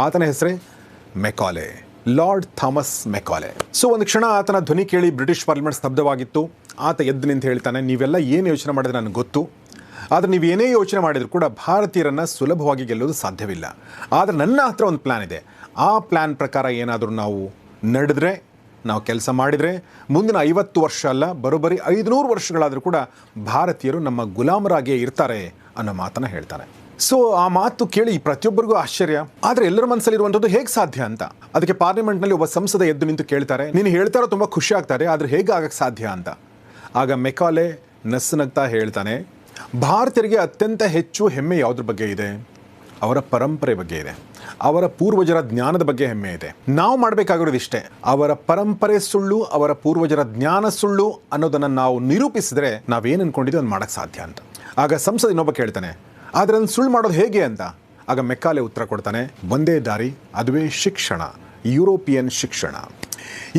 ಆತನ ಹೆಸರೇ Macaulay Lord Thomas Macaulay so, ಒಂದು ಕ್ಷಣ ಆತನ ಧ್ವನಿ ಕೇಳಿ ಬ್ರಿಟಿಷ್ ಪಾರ್ಲಿಮೆಂಟ್ ಸ್ತಬ್ಧವಾಗಿತ್ತು. ಆತ ಎದ್ದು ನಿಂತು ಹೇಳ್ತಾನೆ, ನೀವೆಲ್ಲ ಏನು ಯೋಚನೆ ಮಾಡಿದ್ರೆ ನನಗೆ ಗೊತ್ತು. ಆದರೆ ನೀವು ಏನೇ ಯೋಚನೆ ಮಾಡಿದರೂ ಕೂಡ ಭಾರತೀಯರನ್ನು ಸುಲಭವಾಗಿ ಗೆಲ್ಲೋದು ಸಾಧ್ಯವಿಲ್ಲ. ಆದರೆ ನನ್ನ ಹತ್ರ ಒಂದು ಪ್ಲ್ಯಾನ್ ಇದೆ. ಆ ಪ್ಲ್ಯಾನ್ ಪ್ರಕಾರ ಏನಾದರೂ ನಾವು ನಡೆದ್ರೆ, ನಾವು ಕೆಲಸ ಮಾಡಿದರೆ, ಮುಂದಿನ ಐವತ್ತು ವರ್ಷ ಅಲ್ಲ, ಬರೋಬ್ಬರಿ ಐದುನೂರು ವರ್ಷಗಳಾದರೂ ಕೂಡ ಭಾರತೀಯರು ನಮ್ಮ ಗುಲಾಮರಾಗಿಯೇ ಇರ್ತಾರೆ ಅನ್ನೋ ಮಾತನ್ನು ಹೇಳ್ತಾನೆ ಸೊ ಆ ಮಾತು ಕೇಳಿ ಪ್ರತಿಯೊಬ್ಬರಿಗೂ ಆಶ್ಚರ್ಯ. ಆದರೆ ಎಲ್ಲರ ಮನಸ್ಸಲ್ಲಿರುವಂಥದ್ದು ಹೇಗೆ ಸಾಧ್ಯ ಅಂತ? ಅದಕ್ಕೆ ಪಾರ್ಲಿಮೆಂಟ್ನಲ್ಲಿ ಒಬ್ಬ ಸಂಸದ ಎದ್ದು ನಿಂತು ಕೇಳ್ತಾರೆ. ನೀನು ಹೇಳ್ತಾರೋ ತುಂಬ ಖುಷಿ ಆಗ್ತಾರೆ, ಆದರೆ ಹೇಗೆ ಆಗಕ್ಕೆ ಸಾಧ್ಯ ಅಂತ? ಆಗ ಮೆಕಾಲೆ ನಸ್ಸನಗ್ತಾ ಹೇಳ್ತಾನೆ ಭಾರತೀಯರಿಗೆ ಅತ್ಯಂತ ಹೆಚ್ಚು ಹೆಮ್ಮೆ ಯಾವುದ್ರ ಬಗ್ಗೆ ಇದೆ? ಅವರ ಪರಂಪರೆ ಬಗ್ಗೆ ಇದೆ. ಅವರ ಪೂರ್ವಜರ ಜ್ಞಾನದ ಬಗ್ಗೆ ಹೆಮ್ಮೆ ಇದೆ. ನಾವು ಮಾಡಬೇಕಾಗಿರೋದು ಇಷ್ಟೇ. ಅವರ ಪರಂಪರೆ ಸುಳ್ಳು, ಅವರ ಪೂರ್ವಜರ ಜ್ಞಾನ ಸುಳ್ಳು ಅನ್ನೋದನ್ನು ನಾವು ನಿರೂಪಿಸಿದ್ರೆ ನಾವೇನು ಅನ್ಕೊಂಡಿದ್ದೀವಿ ಅದು ಮಾಡೋಕ್ಕೆ ಸಾಧ್ಯ ಅಂತ. ಆಗ ಸಂಸದ ಇನ್ನೊಬ್ಬ ಕೇಳ್ತಾನೆ ಆದರೆ ಅದನ್ನು ಸುಳ್ಳು ಮಾಡೋದು ಹೇಗೆ ಅಂತ? ಆಗ ಮೆಕ್ಕಾಲೆ ಉತ್ತರ ಕೊಡ್ತಾನೆ ಒಂದೇ ದಾರಿ, ಅದುವೇ ಶಿಕ್ಷಣ, ಯುರೋಪಿಯನ್ ಶಿಕ್ಷಣ.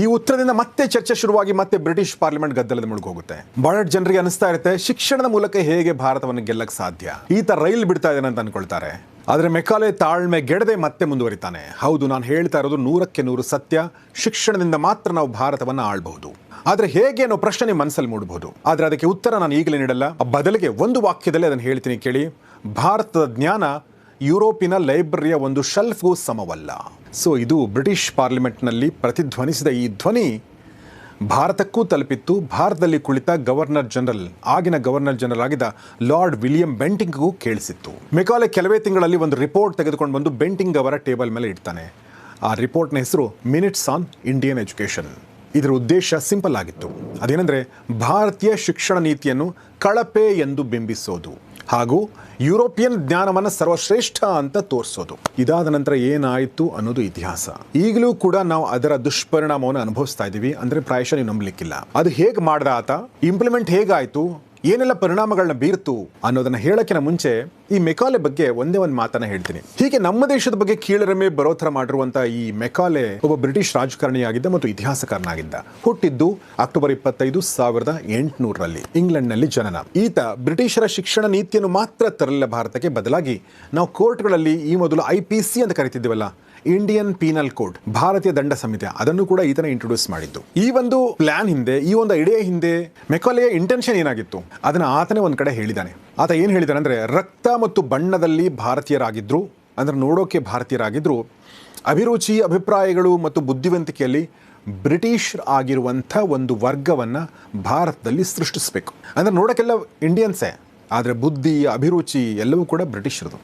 ಈ ಉತ್ತರದಿಂದ ಮತ್ತೆ ಚರ್ಚೆ ಶುರುವಾಗಿ ಮತ್ತೆ ಬ್ರಿಟಿಷ್ ಪಾರ್ಲಿಮೆಂಟ್ ಗದ್ದಲದ ಮುಳುಗೋಗುತ್ತೆ ಬಹಳ ಜನರಿಗೆ ಅನಿಸ್ತಾ ಇರುತ್ತೆ, ಶಿಕ್ಷಣದ ಮೂಲಕ ಹೇಗೆ ಭಾರತವನ್ನು ಗೆಲ್ಲಕ್ಕೆ ಸಾಧ್ಯ? ಈತ ರೈಲ್ ಬಿಡ್ತಾ ಇದ್ದಾನೆ ಅಂತ ಅನ್ಕೊಳ್ತಾರೆ. ಆದರೆ ಮೆಕಾಲೆ ತಾಳ್ಮೆ ಗೆಡದೆ ಮತ್ತೆ ಮುಂದುವರಿತಾನೆ. ಹೌದು, ನಾನು ಹೇಳ್ತಾ ಇರೋದು ನೂರಕ್ಕೆ ನೂರು ಸತ್ಯ, ಶಿಕ್ಷಣದಿಂದ ಮಾತ್ರ ನಾವು ಭಾರತವನ್ನು ಆಳ್ಬಹುದು. ಆದರೆ ಹೇಗೆ ಅನ್ನೋ ಪ್ರಶ್ನೆ ಮನಸ್ಸಲ್ಲಿ ಮೂಡಬಹುದು ಆದರೆ ಅದಕ್ಕೆ ಉತ್ತರ ನಾನು ಈಗಲೇ ನೀಡಲ್ಲ, ಬದಲಿಗೆ ಒಂದು ವಾಕ್ಯದಲ್ಲಿ ಅದನ್ನು ಹೇಳ್ತೀನಿ ಕೇಳಿ. ಭಾರತದ ಜ್ಞಾನ ಯುರೋಪಿನ ಲೈಬ್ರರಿಯ ಒಂದು ಶೆಲ್ಫ್ಗೂ ಸಮವಲ್ಲ. ಸೊ ಇದು ಬ್ರಿಟಿಷ್ ಪಾರ್ಲಿಮೆಂಟ್ನಲ್ಲಿ ಪ್ರತಿಧ್ವನಿಸಿದ ಈ ಧ್ವನಿ ಭಾರತಕ್ಕೂ ತಲುಪಿತ್ತು. ಭಾರತದಲ್ಲಿ ಕುಳಿತ ಗವರ್ನರ್ ಜನರಲ್, ಆಗಿನ ಗವರ್ನರ್ ಜನರಲ್ ಆಗಿದ್ದ ಲಾರ್ಡ್ ವಿಲಿಯಂ ಬೆಂಟಿಂಗ್ಗೂ ಕೇಳಿಸಿತ್ತು. ಮೆಕಾಲೆ ಕೆಲವೇ ತಿಂಗಳಲ್ಲಿ ಒಂದು ರಿಪೋರ್ಟ್ ತೆಗೆದುಕೊಂಡು ಬಂದು ಬೆಂಟಿಂಗ್ ಅವರ ಟೇಬಲ್ ಮೇಲೆ ಇಡ್ತಾನೆ. ಆ ರಿಪೋರ್ಟ್ನ ಹೆಸರು ಮಿನಿಟ್ಸ್ ಆನ್ ಇಂಡಿಯನ್ ಎಜುಕೇಷನ್ ಇದರ ಉದ್ದೇಶ ಸಿಂಪಲ್ ಆಗಿತ್ತು. ಅದೇನೆಂದರೆ, ಭಾರತೀಯ ಶಿಕ್ಷಣ ನೀತಿಯನ್ನು ಕಳಪೆ ಎಂದು ಬಿಂಬಿಸೋದು. ಹಾಗೂ ಯುರೋಪಿಯನ್ ಜ್ಞಾನವನ್ನು ಸರ್ವಶ್ರೇಷ್ಠ ಅಂತ ತೋರಿಸೋದು. ಇದಾದ ನಂತರ ಏನಾಯಿತು ಅನ್ನೋದು ಇತಿಹಾಸ. ಈಗಲೂ ಕೂಡ ನಾವು ಅದರ ದುಷ್ಪರಿಣಾಮವನ್ನು ಅನುಭವಿಸ್ತಾ ಇದ್ದೀವಿ ಅಂದರೆ ಪ್ರಾಯಶಃ ನೀವು ನಂಬಲಿಕ್ಕಿಲ್ಲ. ಅದು ಹೇಗೆ ಮಾಡ್ದ ಆತ? ಇಂಪ್ಲಿಮೆಂಟ್ ಹೇಗಾಯಿತು? ಏನೆಲ್ಲ ಪರಿಣಾಮಗಳನ್ನ ಬೀರ್ತು ಅನ್ನೋದನ್ನ ಹೇಳಕ್ಕಿನ ಮುಂಚೆ ಈ ಮೆಕಾಲೆ ಬಗ್ಗೆ ಒಂದೇ ಒಂದು ಮಾತನ್ನ ಹೇಳ್ತೀನಿ. ಹೀಗೆ ನಮ್ಮ ದೇಶದ ಬಗ್ಗೆ ಕೀಳರಿಮೆ ಬರೋ ಥರ ಈ ಮೆಕಾಲೆ ಒಬ್ಬ ಬ್ರಿಟಿಷ್ ರಾಜಕಾರಣಿಯಾಗಿದ್ದ ಮತ್ತು ಇತಿಹಾಸಕಾರನಾಗಿದ್ದ. ಹುಟ್ಟಿದ್ದು ಅಕ್ಟೋಬರ್ ಇಪ್ಪತ್ತೈದು ಸಾವಿರದ ಎಂಟುನೂರರಲ್ಲಿ ಇಂಗ್ಲೆಂಡ್ನಲ್ಲಿ ಜನನ. ಈತ ಬ್ರಿಟಿಷರ ಶಿಕ್ಷಣ ನೀತಿಯನ್ನು ಮಾತ್ರ ತರಲಿಲ್ಲ ಭಾರತಕ್ಕೆ ಬದಲಾಗಿ ನಾವು ಕೋರ್ಟ್ಗಳಲ್ಲಿ ಈ ಮೊದಲು ಐ ಪಿ ಸಿ ಅಂತ ಕರಿತಿದ್ದೀವಲ್ಲ ಇಂಡಿಯನ್ ಪೀನಲ್ ಕೋಡ್ ಭಾರತೀಯ ದಂಡ ಸಂಹಿತೆ ಅದನ್ನು ಕೂಡ ಈತನ ಇಂಟ್ರೊಡ್ಯೂಸ್ ಮಾಡಿದ್ದು. ಈ ಒಂದು ಪ್ಲಾನ್ ಹಿಂದೆ, ಈ ಒಂದು ಐಡಿಯಾ ಹಿಂದೆ ಮೆಕಾಲೆಯ ಇಂಟೆನ್ಷನ್ ಏನಾಗಿತ್ತು? ಅದನ್ನ ಆತನೇ ಒಂದು ಕಡೆ ಹೇಳಿದ್ದಾನೆ ಆತ ಏನು ಹೇಳಿದಾನೆ ಅಂದರೆ, ರಕ್ತ ಮತ್ತು ಬಣ್ಣದಲ್ಲಿ ಭಾರತೀಯರಾಗಿದ್ದರು ಅಂದ್ರೆ ನೋಡೋಕೆ ಭಾರತೀಯರಾಗಿದ್ದರು ಅಭಿರುಚಿ, ಅಭಿಪ್ರಾಯಗಳು ಮತ್ತು ಬುದ್ಧಿವಂತಿಕೆಯಲ್ಲಿ ಬ್ರಿಟಿಷ್ ಆಗಿರುವಂಥ ಒಂದು ವರ್ಗವನ್ನು ಭಾರತದಲ್ಲಿ ಸೃಷ್ಟಿಸಬೇಕು. ಅಂದರೆ ನೋಡೋಕ್ಕೆಲ್ಲ ಇಂಡಿಯನ್ಸೇ ಆದರೆ ಬುದ್ಧಿ, ಅಭಿರುಚಿ ಎಲ್ಲವೂ ಕೂಡ ಬ್ರಿಟಿಷರದು.